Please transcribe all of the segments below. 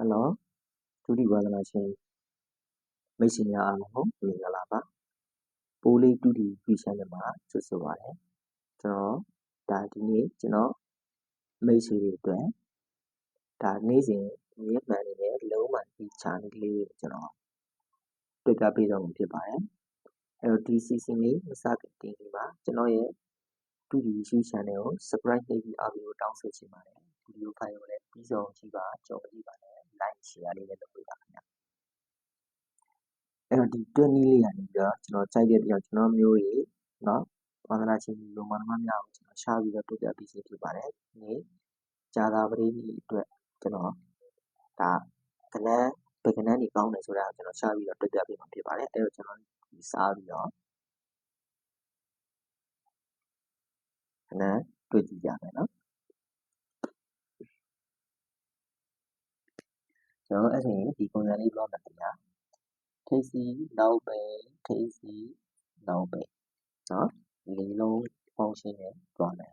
ဟယ်လိုဒုတိဝါဒနာရှင်မိတ်ဆွေများအားလုံးမင်္ဂလာပါပိုးလေးတူတီဖီချန်နယ်မှာကြိုဆိုပါရစေကျွန်တော်ဒါဒီနေ့ကျွန်တော်မိတ်ဆွေတွေအတွက်ဒါနေ့စဉ်မြင့်မှန်နေတဲ့လုံးမှန်ဒီ channel လေးကိုကျွန်တော်တွေ့ကြပေးတော့မှာဖြစ်ပါတယ်အဲ့တော့ဒီ season လေးမစခင်တင်ဒီမှာကျွန်တော်ရဲ့တူတီ YouTube channel ကို subscribe လုပ်ပြီးအားပေးဖို့တောင်းဆိုချင်ပါတယ်ဗီဒီယိုဖိုင်ကိုလည်းပြီးဆုံးကြည့်ပါကြော်ကြည့်ပါနဲ့ line share လေးလည်း လုပ်ပေးပါခင်ဗျ။အဲ့တော့ ဒီတွဲနည်းလေးကနေပြီးတော့ ကျွန်တော်ကြိုက်တဲ့တယောက် ကျွန်တော်မျိုးတွေ ဝါသနာရှင်ညီအကို မောင်နှမများကို ရှာပြီးတော့ တင်ပြပေးခြင်းဖြစ်ပါတယ်။ဒီနေ့ ကြာသပတေးနေ့အတွက် ကျွန်တော် ဒါ ဂဏန်း ဘယ်ဂဏန်းတွေကောင်းတယ်ဆိုတာကို ကျွန်တော် ရှာပြီးတော့ တင်ပြပေးမှာဖြစ်ပါတယ်။အဲ့တော့ ကျွန်တော် စပြီးတော့ ဂဏန်းတွက်ကြည့်ကြမယ်နော် ကျွန်တော်တို့အဲ့ဆိုရင်ဒီပုံစံလေးပြောမယ်ခင်ဗျာထိပ်စီနောက်ပဲထိပ်စီနောက်ပဲနော်လေးလုံးပေါင်းရှင်းနဲ့သွားမယ်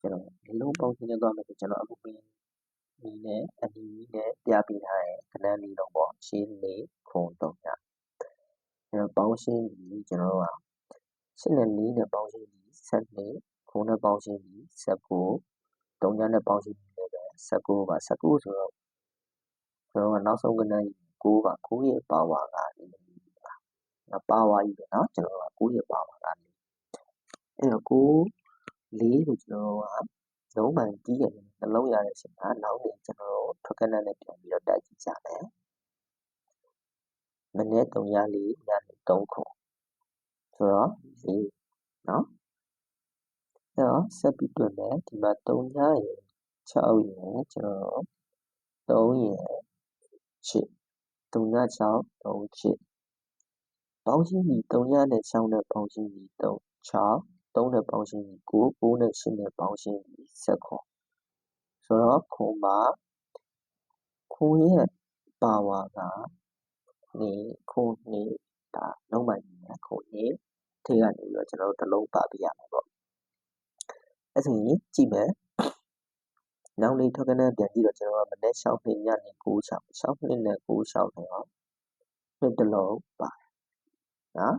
ကျွန်တော်လေးလုံးပေါင်းရှင်းနဲ့သွားမယ်ဆိုကျွန်တော်အခုပြီးဒီနဲ့အဒီနဲ့ပြပြထားတဲ့ခဏလေးလုံးပေါ့ရှင်းလေးခုံတော့ညကျွန်တော်ပေါင်းရှင်းပြီးကျွန်တော်ကရှင်းနဲ့လေးနဲ့ပေါင်းရှင်းပြီးဆက်လေးခုံနဲ့ပေါင်းရှင်းပြီးဆက်ကို၃ညနဲ့ပေါင်းရှင်းပြီးလည်းပဲဆက်ကိုပါဆက်ကိုဆိုတော့ ကျွန်တော်ကနောက်ဆုံးကဏ္ဍကြီး9ပါ9ရဲ့ power ကပါဝါကြီးပဲเนาะကျွန်တော်က9ရဲ့ပါဝါက4အဲ့တော့9 4ကိုကျွန်တော်ကလုံးမှန်တီးရတယ်နှလုံးရတဲ့အချိန်မှာနောက်နေကျွန်တော်တို့ထွက်ကနက်နဲ့ပြန်ပြီးတော့တိုက်ကြည့်ကြမယ်မနေ့3ရ4ညနေ3ခုဆိုတော့4เนาะအဲ့တော့ဆက်ပြီးတွေ့မယ်ဒီမှာ3ညရယ်6ရယ်ကျွန်တော်3ရယ် 8 3ည6 3 8ပေါင်းရှင်းပြီး3ညနဲ့6နဲ့ပေါင်းရှင်းပြီး3 6 3နဲ့ပေါင်းရှင်းပြီး9 9နဲ့8နဲ့ပေါင်းရှင်းပြီး10ခွန်ဆိုတော့ခွန်ပါခွန်ရဲ့ ပါဝါကနေခွန်နေဒါ လုံးမိုင်နေခွန်နေထိကနေပြီးတော့ ကျွန်တော်တို့ တစ်လုံး ပါပြရမှာပေါ့ အဲ့ဆိုရင် ကြည့်မယ် နောက်နေ့ထောက်ကနန်းပြန်ကြည့်တော့ကျွန်တော်ကမနေ့6နှစ်ညနေ9 6 6နှစ်နဲ့9 6ဆိုတော့နှစ်တစ်လုံးပါတယ်နော်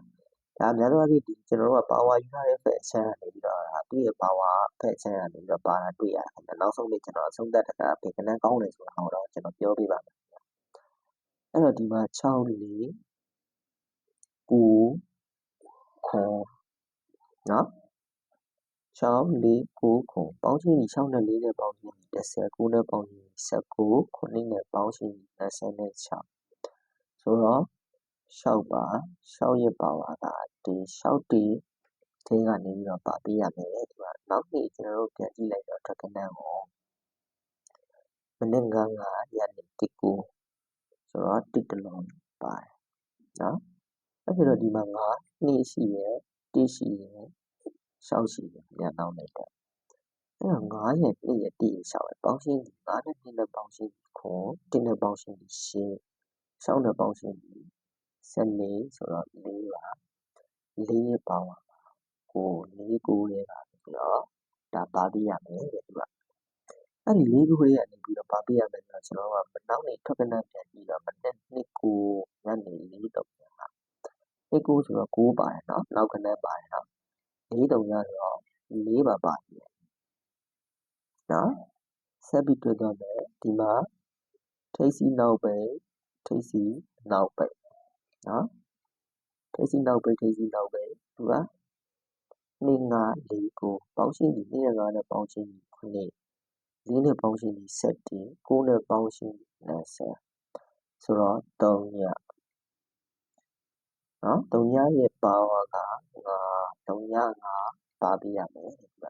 ဒါအများသောအားဖြင့်ဒီကျွန်တော်တို့ကပါဝါယူထားတဲ့ဖက်အချမ်းကနေပြီးတော့သူ့ရဲ့ပါဝါဖက်အချမ်းကနေပြီးတော့ပါတာတွေ့ရတယ်ခင်ဗျနောက်ဆုံးနေ့ကျွန်တော်အဆုံးသတ်တကဘယ်ကနန်းကောင်းတယ်ဆိုတာဟောတော့ကျွန်တော်ပြောပြပါမယ်ခင်ဗျအဲ့တော့ဒီမှာ6လေး9ခွန် နော်6 4 9ခွန် ပေါင်းချင်းပြီး6နဲ့4နဲ့ပေါင်းချင်းပြီး10 9နဲ့ပေါင်းချင်း19 9နဲ့ပေါင်းချင်းပြီး26ဆိုတော့6ပါ6ရက်ပါဝါကဒီ6တီထဲကနေပြီးတော့ပါပေးရမယ်ဒီမှာနောက်နေ့ ကျွန်တော်တို့ ပြန်ကြည့်လိုက်တော့ ထွက်ကနန်းကို မနေ့ကကညနေ1ကိုဆိုတော့1တလုံးပါတယ် နော် အဲ့ဒီတော့ ဒီမှာ9နေ့ရှိရယ်1ရှိရယ် လျှောက်ရှိတယ်။ရန်နောက်လိုက်တပ်။အဲ့တော့ ၅ ရယ် ၂ ရယ် ၁ ရယ် လျှောက်တယ်။ပေါင်းရှင်းသည် ၅ နဲ့ ၂ နဲ့ ပေါင်းရှင်းသည် ၇၊၁ နဲ့ ပေါင်းရှင်းသည် ၈၊လျှောက်နဲ့ ပေါင်းရှင်းသည် ၁၄ ဆိုတော့ ၄ ပါ။၄ ပေါင်းရမှာ ၉။၄၉ ထဲကနေပြီးတော့ ဒါဘာပေးရမယ်တဲ့ သူက။အဲ့ဒီ ၄၉ ထဲကနေပြီးတော့ ဘာပေးရမလဲဆိုတော့ ကျနော်တို့က နောက်နေ ထွက်ကနန်းပြန်ကြည့်တော့ မနက် ၂၉ ညနေ ၄၃ ပြန်လာ။၂၉ ဆိုတော့ ၉ ပါတယ်နော်။နောက်ကနန်းပါတယ်နော် 4 3ရတော့4ပါပါနေတယ်နော်ဆက်ပြီးတွေ့တော့မယ်ဒီမှာထိပ်စီနောက်ပိတ်ထိပ်စီနောက်ပိတ်နော်ထိပ်စီနောက်ပိတ်ထိပ်စီနောက်ပိတ်သူက2 5 4ကိုပေါင်းရှင်းပြီး2 5နဲ့ပေါင်းရှင်းပြီး9 4နဲ့ပေါင်းရှင်းပြီး7 9နဲ့ပေါင်းရှင်းပြီး9ဆိုတော့3ည နော်3ညရဲ့ပါဝါကငါ3ည5ပါပြရမယ်ဒီက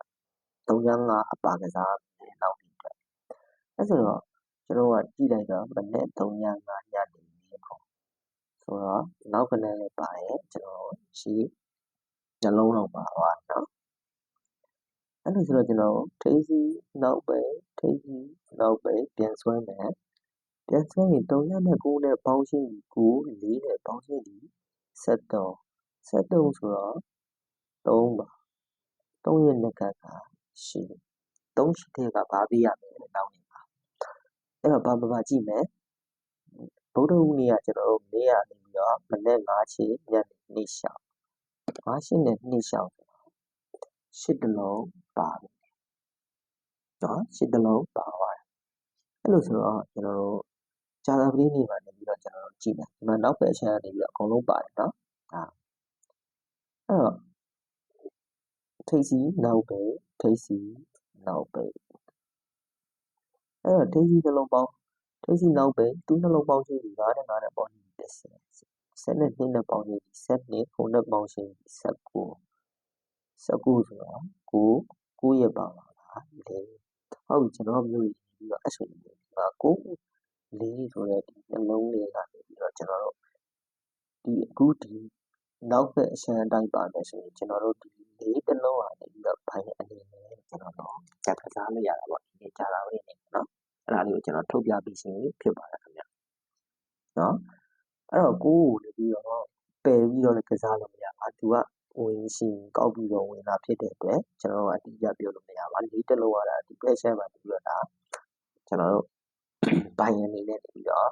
3ည5အပါကစားနောက်ပြီးအတွက် အဲဆိုတော့ ကျွန်တော်ကကြည့်လိုက်တော့ မနေ့3ည5ညနေ ဆိုတော့ နောက်ကနန်းလည်းပါတယ်ကျွန်တော်ရှိနှလုံးလောက်ပါသွားနော် အဲ့လိုဆိုတော့ ကျွန်တော်ထိစီနောက်ပဲထိစီနောက်ပဲပြန်ဆွဲမယ် ပြန်ဆွဲရင်3ရက်နဲ့9နဲ့ ပေါင်းရှင်းပြီး9 4နဲ့ ပေါင်းရှင်းပြီး 73 73ဆိုတော့3ပါ3ရက်နဲ့ကကရှိ3ရှိတဲ့ကဘာပြရမလဲနောက်နေပါအဲ့တော့ဘာဘာဘာကြည့်မယ်ဗုဒ္ဓဟူးနေ့ကကျွန်တော်တို့နေ့ကနေပြီးတော့မနေ့9ချိန်ညနေနေ့ရှောင်း9ချိန်နဲ့နေ့ရှောင်းရှစ်တလုံးပါပြီနော်ရှစ်တလုံးပါသွားတယ်အဲ့လိုဆိုတော့ကျွန်တော်တို့ ဂျာသာပတိနေ့မှာနေပြီးတော့ကျွန်တော်တို့ကြည့်မယ်ဒီမှာနောက်ပဲအချမ်းကနေပြီးတော့အကုန်လုံးပါတယ်နော်ဟာအဲ့တော့ထိပ်စီနောက်ပဲထိပ်စီနောက်ပဲအဲ့တော့ထိပ်စီနှလုံးပေါင်းထိပ်စီနောက်ပဲသူ့နှလုံးပေါင်းချင်းဒီ9နဲ့9နဲ့ပေါင်းချင်း10ဆက်နဲ့2နဲ့ပေါင်းချင်း7နဲ့9နဲ့ပေါင်းချင်း19 19ဆိုတော့9 9ရက်ပါပါလားလေဟုတ်ပြီကျွန်တော်မျိုးရည်ပြီးတော့အဲ့ဆိုရင်ဒီမှာ9 4ဆိုတဲ့ဒီနှလုံးလေးကနေပြီးတော့ ကျွန်တော်တို့ဒီအခု ဒီ နောက်ဘက်အရှမ်းအတိုင်း ပါမယ်ဆိုရင် ကျွန်တော်တို့ ဒီ လေးတစ်လုံးကနေပြီးတော့ဖိုင်အနေနဲ့ ကျွန်တော်တို့ကြက်ကစားလို့ရတာပေါ့ဒီနေ့ကြာလာလေးနေနော် အဲ့ဒါလေးကို ကျွန်တော် ထုတ်ပြပြီးရှင်ဖြစ်ပါတယ်ခင်ဗျ နော် အဲ့တော့ကိုကိုနေပြီးတော့ ပယ်ပြီးတော့လည်း ကစားလို့မရပါ သူက ဝင်ရှင်ကောက်ပြီးတော့ ဝင်လာဖြစ်တဲ့အတွက် ကျွန်တော်တို့အတိအကျပြောလို့မရပါ လေးတစ်လုံးရတာဒီ pressure မှာပြီးတော့ ဒါ ကျွန်တော်တို့ ဘိုင်အနေနဲ့ပြီးတော့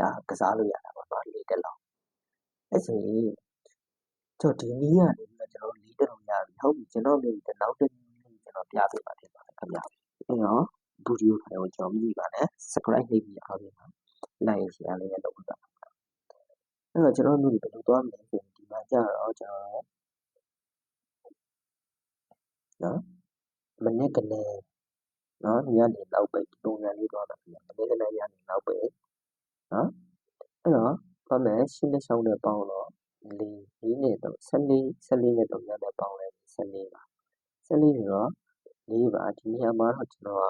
ဒါကစားလို့ရတာပေါ့နော်လေးတစ်လုံးအဲ့ဆိုရင်ကျွန်တော်ဒီနည်းကနေပြီးတော့ကျွန်တော်လေးတစ်လုံးရပြီဟုတ်ပြီကျွန်တော်မျိုးဒီနောက်တစ်နည်းလေးကျွန်တော်ပြပေးပါဖြစ်ပါတယ်ခင်ဗျအဲ့တော့ဗီဒီယိုဖိုင်ကိုကျွန်တော်မြည်ပါနဲ့ subscribe နှိပ်ပြီးအားပေးပါ like share လေးနဲ့လုပ်ပါအဲ့တော့ကျွန်တော်မျိုးဒီဘယ်လိုသွားမလဲဆိုရင်ဒီမှာကြာတော့ကျွန်တော်နော်မနေ့ကနေ့ နော်ညနေနောက်ပဲပုံစံလေးသွားတာခင်ဗျမနေ့ကနေ့ညနေနောက်ပဲနော်အဲ့တော့ဘာလဲရှင်းတဲ့ရှောင်းတဲ့ပေါင်းတော့လေးလေးနဲ့တော့14 14နဲ့တော့ညနေပေါင်းလဲ14ပါ14ဆိုတော့လေးပါဒီနေရာမှာတော့ကျွန်တော်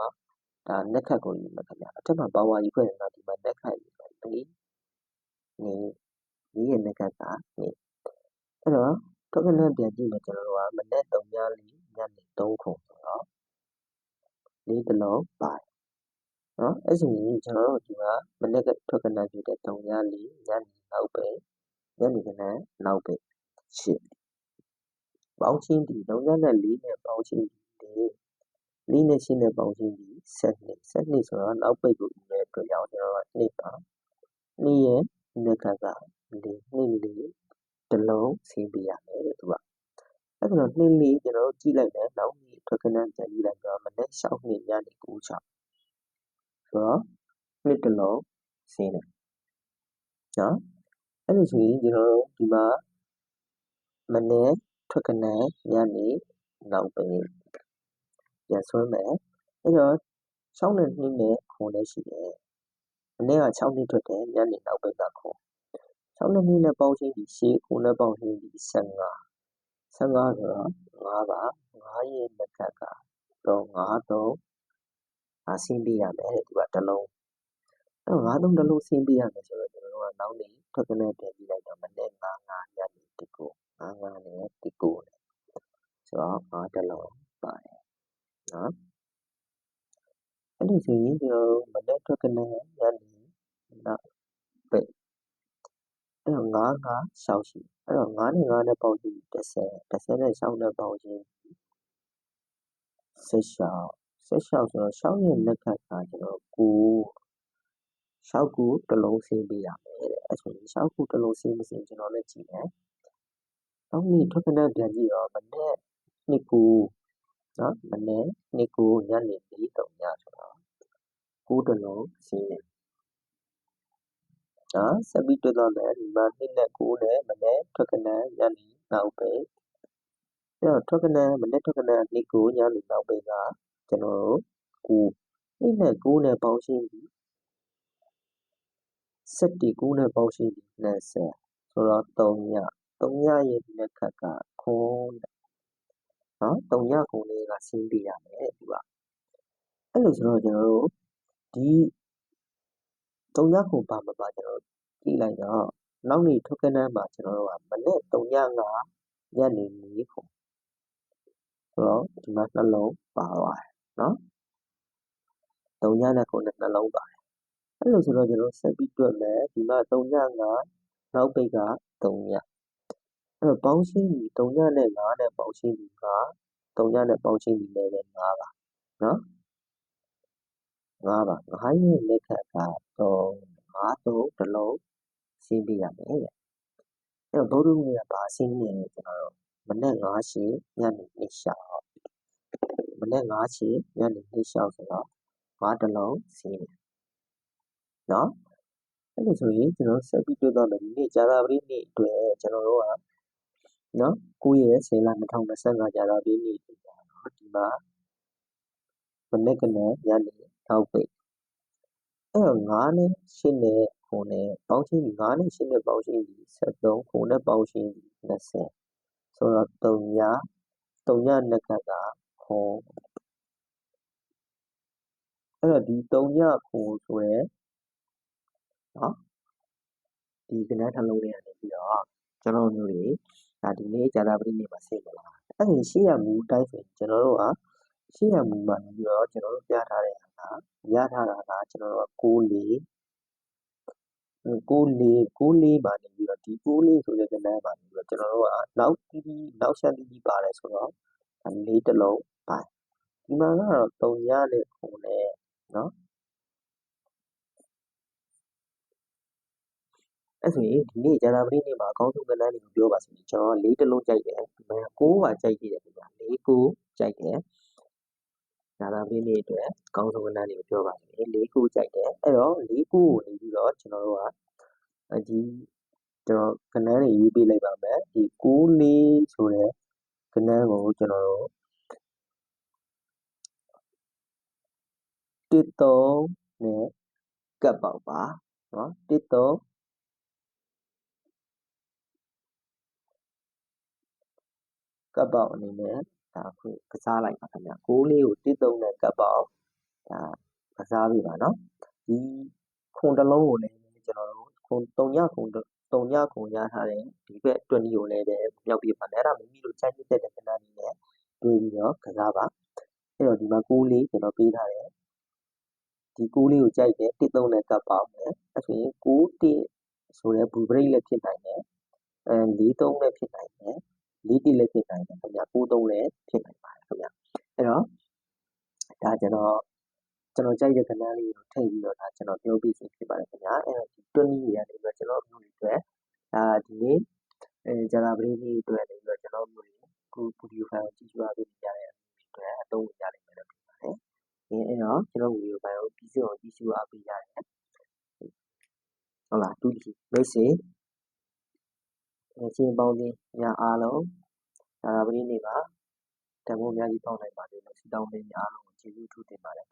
ကဒါနက်ခတ်ကိုယူမယ်ခင်ဗျအထက်မှာပါဝါယူခဲ့ရင်တော့ဒီမှာနက်ခတ်ယူမယ်လေးနေလေးရဲ့နက်ကကနေအဲ့တော့တော့ကနေပြန်ကြည့်မယ်ကျွန်တော်တို့ကမနေ့3ညလေးညနေ3ခုဆိုတော့ လေးတစ်လုံးပါတယ်နော်အဲ့ဆိုရင်ကျွန်တော်တို့ဒီမှာမနေ့ကထွက်ကနေပြတဲ့3ညလေးညနေနောက်ပဲညနေကနေ့နောက်ပဲရှစ်ပေါင်းချင်းဒီ3ညနဲ့4နဲ့ပေါင်းချင်းဒီလေးနဲ့ရှင်းနဲ့ပေါင်းချင်းဒီ7နှစ်7နှစ်ဆိုတော့နောက်ပိတ်ကိုယူတဲ့အတွက်ကြောင့်ကျွန်တော်ကနှစ်ပါနှစ်ရဲ့နက်ကကလေးနှစ်လေးတစ်လုံးဆင်းပြရမယ်တဲ့သူက အဲ့ဒါတော့နှစ်လေးကျွန်တော်တို့ကြည့်လိုက်တယ်နောက်နေ့ထွက်ကနန်းပြန်ကြည့်လိုက်တော့မနေ့6နှစ်ညနေ9ချဆိုတော့နှစ်တစ်လုံးဆင်းတယ်နော်အဲ့လိုဆိုရင်ကျွန်တော်တို့ဒီမှာမနေ့ထွက်ကနန်းညနေနောက်ပဲပြန်ဆွဲမယ်အဲ့တော့6နဲ့2နဲ့ခုလည်းရှိတယ်မနေ့က6နှစ်ထွက်တယ်ညနေနောက်ပဲကခု6နဲ့2နဲ့ပေါင်းချင်းဒီရှေ့ခုနဲ့ပေါင်းချင်းဒီ15 15 ဆိုတော့5ပါ5ရဲ့လက်ကကတော့5 3အဆင်းပြရမယ်တဲ့သူကတစ်လုံးအဲ့တော့5 3တစ်လုံးဆင်းပြရမယ်ဆိုတော့ကျွန်တော်တို့ကနောက်နေ့ထွက်ကနေပြန်ကြည့်လိုက်တော့မနေ့5 5ညနေတကူ5 5နဲ့တကူနဲ့ဆိုတော့5တစ်လုံးပါတယ်နော်အဲ့ဒီဆိုရင်ကျွန်တော်တို့မနေ့ထွက်ကနေညနေ 9 5 6ရှိအဲ့တော့9နဲ့9နဲ့ပေါင်းကြည့်10 10နဲ့6နဲ့ပေါင်းကြည့်ဆက်ရှောက်ဆက်ရှောက်ဆိုတော့ရှောက်ရဲ့လက်ခတ်ကကျွန်တော်9ရှောက်ကိုတစ်လုံးဆင်းပေးရမယ်တဲ့အဲ့ဆိုရင်ရှောက်ကိုတစ်လုံးဆင်းမဆင်းကျွန်တော်လည်းကြည့်မယ်နောက်နေ့ထွက်ခဏပြန်ကြည့်တော့မနေ့နေ့ကိုနော်မနေ့နေ့ကိုညနေ4:00ညဆိုတော့9တစ်လုံးဆင်းတယ် နော်ဆက်ပြီးတွေ့တော့မယ်ဒီမှာနှစ်နဲ့9နဲ့မနေ့ထွက်ကနညနေနောက်ပဲအဲ့တော့ထွက်ကနမနေ့ထွက်ကနနှစ်9ညနေနောက်ပဲကကျွန်တော်တို့9နှစ်နဲ့9နဲ့ပေါင်းရှင်းပြီးဆက်တီ9နဲ့ပေါင်းရှင်းပြီး20ဆိုတော့3ည3ညရဲ့ဒီလက်ခတ်ကခွန်းနော်3ညခွန်းလေးကဆင်းပြရမယ်ဒီကအဲ့လိုဆိုတော့ကျွန်တော်တို့ဒီ 3ညခွန်းပါမပါကျွန်တော်ကြည့်လိုက်တော့နောက်နေ့ထုတ်ကနန်းမှာကျွန်တော်တို့ကမနေ့3ည9ညနေ4ခွန်းဆိုတော့ဒီမှာနှလုံးပါသွားတယ်နော်3ညနဲ့ခွန်းနဲ့နှလုံးပါတယ်အဲ့လိုဆိုတော့ကျွန်တော်ဆက်ပြီးတွက်မယ်ဒီမှာ3ည9နောက်ပိတ်က3ညအဲ့တော့ပေါင်းရှင်းပြီး3ညနဲ့9နဲ့ပေါင်းရှင်းပြီးက3ညနဲ့ပေါင်းရှင်းပြီးလည်းပဲ9ပါနော် 5ပါ5ရဲ့ လက်ခတ်က3 5 3တစ်လုံးရှင်းပြရမယ်တဲ့ အဲ့တော့ ဗုဒ္ဓဂုနေ့က ဘာရှင်းနေလဲကျွန်တော်တို့မနေ့9ရှင်းညနေ2ရှောက်မနေ့9ရှင်းညနေ2ရှောက်ဆိုတော့5တစ်လုံးရှင်းတယ် နော် အဲ့လိုဆိုရင် ကျွန်တော်ဆက်ပြီးတွေ့တော့မယ် ဒီနေ့ဇာတာပတိနေ့အတွက် ကျွန်တော်တို့ကနော်9ရက်10လ2025ဇာတာပတိနေ့အတွက်နော်ဒီမှာ မနေ့ကနေ့ညနေ 6ပိတ်အဲ့တော့9နဲ့ 8 နဲ့9နဲ့ ပေါင်းချင်း9နဲ့ 8 နဲ့ ပေါင်းချင်း73 9နဲ့ ပေါင်းချင်း20ဆိုတော့3ည3ညနှစ်ခတ်ကခွန်အဲ့တော့ ဒီ3ညခွန်ဆိုရဲနော်ဒီကနန်းနှလုံးလေးကနေပြီးတော့ ကျွန်တော်တို့တွေဒါဒီနေ့ဇာတာပတိနေ့မှာစိတ်မလားအဲ့ဒီရှေ့ရမူတိုင်းဆိုကျွန်တော်တို့ကရှေ့ရမူမှာပြီးတော့ ကျွန်တော်တို့ ပြထားတဲ့ဟာက ရထားတာက ကျွန်တော်တို့က6လေး6လေး6လေးပါနေပြီးတော့ ဒီ6လေးဆိုတဲ့ကနန်းပါနေပြီးတော့ ကျွန်တော်တို့က နောက်တီးတီး နောက်ဆက်တီးတီး ပါတယ်ဆိုတော့ဒါလေးတစ်လုံးပါတယ် ဒီမှာကတော့3ရနဲ့ခုနဲ့နော်အဲ့ဆိုရင် ဒီနေ့ဇာတာပတိနေ့မှာ အကောင်းဆုံးကဏ္ဍတွေကို ပြောပါဆိုရင် ကျွန်တော်၄တလုံးကြိုက်တယ်ဒီမှာ9ပါ ကြိုက်ကြည့်တယ်ဒီမှာ၄9 ကြိုက်တယ် ဇာတာပတိနေ့အတွက်အကောင်းဆုံးကဏ္ဍတွေကိုပြောပါဆိုရင်၄9ကြိုက်တယ်အဲ့တော့၄9ကိုနေပြီးတော့ကျွန်တော်တို့ကအဒီကျွန်တော်ကဏ္ဍတွေရေးပေးလိုက်ပါမယ်ဒီ9လေးဆိုတဲ့ကဏ္ဍကိုကျွန်တော်တို့တစ်3နဲ့ကပ်ပေါက်ပါနော်တစ်3ကပ်ပေါက်အနေနဲ့ ဒါခုကစားလိုက်ပါခင်ဗျ6လေးကို1 3နဲ့ကပ်ပေါက်ဒါကစားပြီပါနော်ဒီခွန်တစ်လုံးကိုလည်းကျွန်တော်တို့ခွန်3ညခွန်3ညခွန်ရထားတယ်ဒီဘက်20ကိုလည်းပဲမြောက်ပြပါနဲ့အဲ့ဒါမိမိတို့ချိုင်းပြတဲ့ကဏ္ဍလေးနဲ့တွေးပြီးတော့ကစားပါအဲ့တော့ဒီမှာ6လေးကျွန်တော်ပေးထားတယ်ဒီ6လေးကိုကြိုက်တယ်1 3နဲ့ကပ်ပေါက်မယ်အဲ့ဆိုရင်6 1ဆိုတဲ့ဘူဘရိတ်လည်းဖြစ်နိုင်တယ်အဲ4 3လည်းဖြစ်နိုင်တယ် လေးတိလည်းဖြစ်နိုင်တယ်ခင်ဗျကိုးသုံးလည်းဖြစ်နိုင်ပါတယ်ခင်ဗျအဲ့တော့ဒါကျွန်တော်ကျွန်တော်ကြိုက်တဲ့ကဏ္ဍလေးကိုထည့်ပြီးတော့ဒါကျွန်တော်ပြောပြစီဖြစ်ပါတယ်ခင်ဗျအဲ့တော့ဒီတွန်းနည်းတွေကနေပြီးတော့ကျွန်တော်မျိုးတွေအတွက်ဒါဒီနေ့အဲဂျာလာပရင်းလေးအတွက်နေပြီးတော့ကျွန်တော်မျိုးတွေကိုပူဒီယိုဖိုင်ကိုကြည့်ကြွားပေးကြတဲ့အတွက်အသုံးဝင်ကြလိမ့်မယ်လို့ထင်ပါတယ်အဲအဲ့တော့ကျွန်တော်ဗီဒီယိုဖိုင်ကိုပြီးစုံအောင်ကြည့်ရှုအားပေးကြတယ်ဟုတ်လားတူဒီမိတ်ဆွေအချင်းပေါင်းခြင်း များအားလုံးဒါပတိနေ့မှာ တန်ဖိုးအများကြီးပေါက်နိုင်ပါစေလို့ ဆုတောင်းပေးများအားလုံးကို ကျေးဇူးထူးတင်ပါတယ်ခင်ဗျ